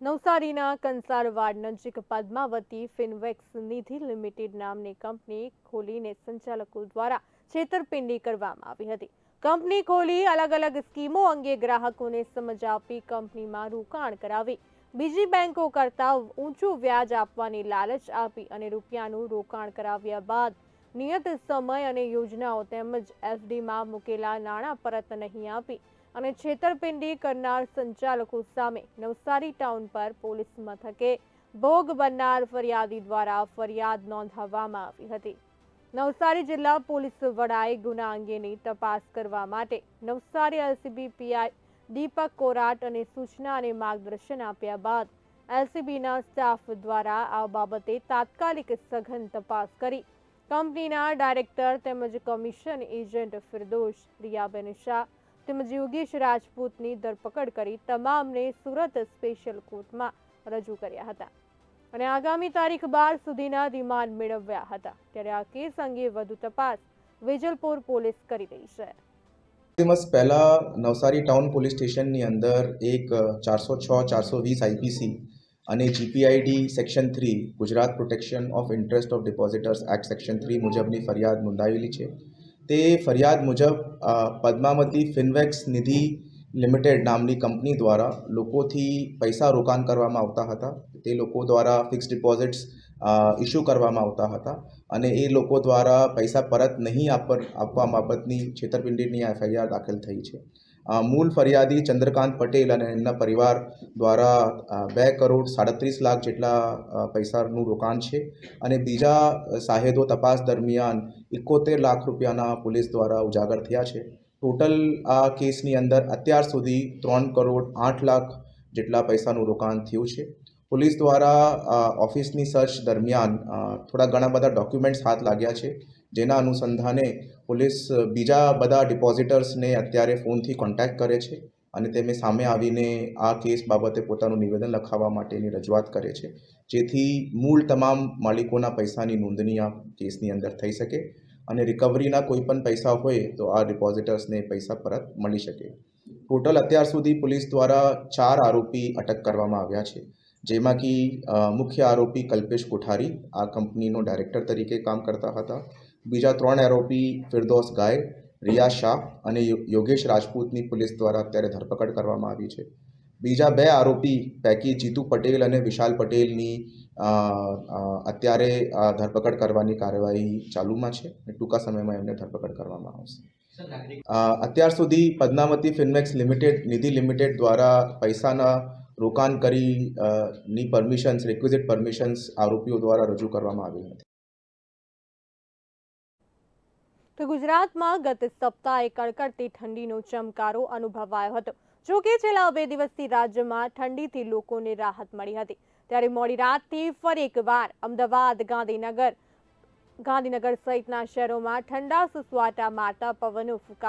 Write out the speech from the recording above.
નવસારીના કંસારવાડ નજીક પદ્માવતી ફિનવેક્સ નિધિ લિમિટેડ નામની કંપની ખોલીને સંચાલકો દ્વારા છેતરપિંડી કરવામાં આવી હતી. કંપની ખોલી અલગ અલગ સ્કીમો અંગે ગ્રાહકોને સમજ આપી કંપનીમાં રોકાણ કરાવી. બીજી બેંકો કરતાં ઊંચું વ્યાજ આપવાની લાલચ આપી અને રૂપિયાનું રોકાણ કરાવ્યા બાદ નિયત સમય અને યોજનાઓ તેમજ એફડીમાં મૂકેલા નાણાં પરત નહીં આપી. અને છેતરપિંડી કરનાર સંચાલકો સામે નવસારી ટાઉન પર પોલીસ મથકે ભોગ બનનાર ફરિયાદી દ્વારા ફરિયાદ નોંધાવવામાં આવી હતી. નવસારી જિલ્લા પોલીસ વડાએ ગુના અંગેની તપાસ કરવા માટે નવસારી એલસીબી પીઆઈ દીપક કોરાટ અને સૂચના અને માર્ગદર્શન આપ્યા બાદ એલસીબીના સ્ટાફ દ્વારા આ બાબતે તાત્કાલિક સઘન તપાસ કરી. કંપનીના ડાયરેક્ટર તેમજ કમિશન એજન્ટ ફિરદોશ રિયાબેન શાહ તેમજ યોગેશ રાજપૂતની ધરપકડ કરી તમામને સુરત સ્પેશિયલ કોર્ટમાં રજૂ કર્યા હતા અને આગામી તારીખ બાર સુધીના રિમાન્ડ મેળવ્યા હતા. ત્યારે આ કેસ અંગે વધુ તપાસ વેજલપુર પોલીસ કરી રહી છે. દિવસ પહેલાં નવસારી ટાઉન પોલીસ સ્ટેશનની અંદર એક ચારસો છ, ચારસો વીસ આઈપીસી અને GPID section three Gujarat protection of interest of depositors act section three મુજબની ફરિયાદ નોંધાવેલી છે. તે ફરિયાદ મુજબ પદ્માવતી ફિનવેક્સ નિધિ લિમિટેડ નામની કંપની દ્વારા લોકોથી પૈસા રોકાણ કરવામાં આવતા હતા. તે લોકો દ્વારા ફિક્સ ડિપોઝિટ્સ ઇસ્યુ કરવામાં આવતા હતા અને એ લોકો દ્વારા પૈસા પરત નહીં આપ આપવા બાબતની છેતરપિંડીની એફઆઈઆર દાખલ થઈ છે. મૂળ ફરિયાદી ચંદ્રકાંત પટેલ અને એમના પરિવાર દ્વારા બે કરોડ સાડત્રીસ લાખ જેટલા પૈસાનું રોકાણ છે. અને બીજા સાહેદો તપાસ દરમિયાન એકોતેર લાખ રૂપિયાના પોલીસ દ્વારા ઉજાગર થયા છે. ટોટલ આ કેસની અંદર અત્યાર સુધી ત્રણ કરોડ આઠ લાખ જેટલા પૈસાનું રોકાણ થયું છે. પોલીસ દ્વારા ઓફિસની સર્ચ દરમિયાન થોડા ઘણા બધા ડોક્યુમેન્ટ્સ હાથ લાગ્યા છે. જેના અનુસંધાને પોલીસ બીજા બધા ડિપોઝિટર્સને અત્યારે ફોનથી કોન્ટેક્ટ કરે છે અને તેમને સામે આવીને આ કેસ બાબતે પોતાનું નિવેદન લખાવવા માટેની રજૂઆત કરે છે. જેથી મૂળ તમામ માલિકોના પૈસાની નોંધણી આ કેસની અંદર થઈ શકે અને રિકવરીના કોઈ પણ પૈસા હોય તો આ ડિપોઝિટર્સને પૈસા પરત મળી શકે. ટોટલ અત્યાર સુધી પોલીસ દ્વારા ચાર આરોપી અટક કરવામાં આવ્યા છે. જેમાં કે મુખ્ય આરોપી કલ્પેશ કોઠારી, આ કંપનીનો ડાયરેક્ટર તરીકે કામ કરતા હતા. બીજા ત્રણ આરોપી ફિરદોસ ગાય રિયા શાહ અને યોગેશ રાજપૂતની પોલીસ દ્વારા અત્યારે ધરપકડ કરવામાં આવી છે. બીજા બે આરોપી પૈકી જીતુ પટેલ અને વિશાલ પટેલની અત્યારે ધરપકડ કરવાની કાર્યવાહી ચાલુમાં છે અને ટૂંકા સમયમાં એમને ધરપકડ કરવામાં આવશે. અત્યાર સુધી Padmavati Finmax limited Nidhi limited દ્વારા પૈસાના રોકાણ કરી ની પરમિશન્સ રિક્વિઝિટ પરમિશન્સ આરોપીઓ દ્વારા રજૂ કરવામાં આવી નથી. તો ગુજરાતમાં ગત સપ્તાહે કડકડતી ઠંડીનો ચમકારો અનુભવાયો હતો. જો કે છેલ્લા બે દિવસથી રાજ્યમાં ઠંડીથી લોકોને રાહત મળી હતી. ત્યારે મોડી રાતથી ફરી એકવાર અમદાવાદ, ગાંધીનગર ગાંધીનગર સહિતના શહેરોમાં ઠંડા સુસવાટા મારતા પવનો ફૂંકા